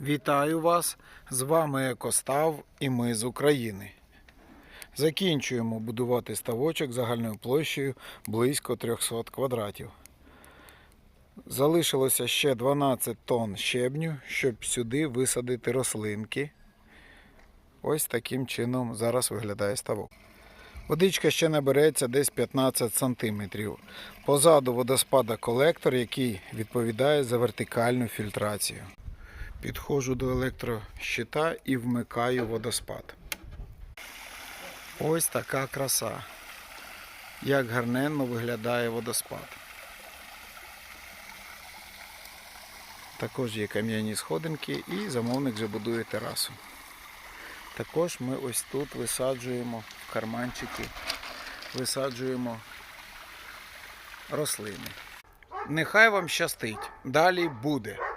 Вітаю вас! З вами Екостав і ми з України. Закінчуємо будувати ставочок загальною площею близько 300 квадратів. Залишилося ще 12 тонн щебню, щоб сюди висадити рослинки. Ось таким чином зараз виглядає ставок. Водичка ще набереться десь 15 см. Позаду водоспада колектор, який відповідає за вертикальну фільтрацію. Підходжу до електрощита і вмикаю водоспад. Ось така краса. Як гарненно виглядає водоспад. Також є кам'яні сходинки і замовник вже будує терасу. Також ми ось тут висаджуємо в карманчики, висаджуємо рослини. Нехай вам щастить. Далі буде.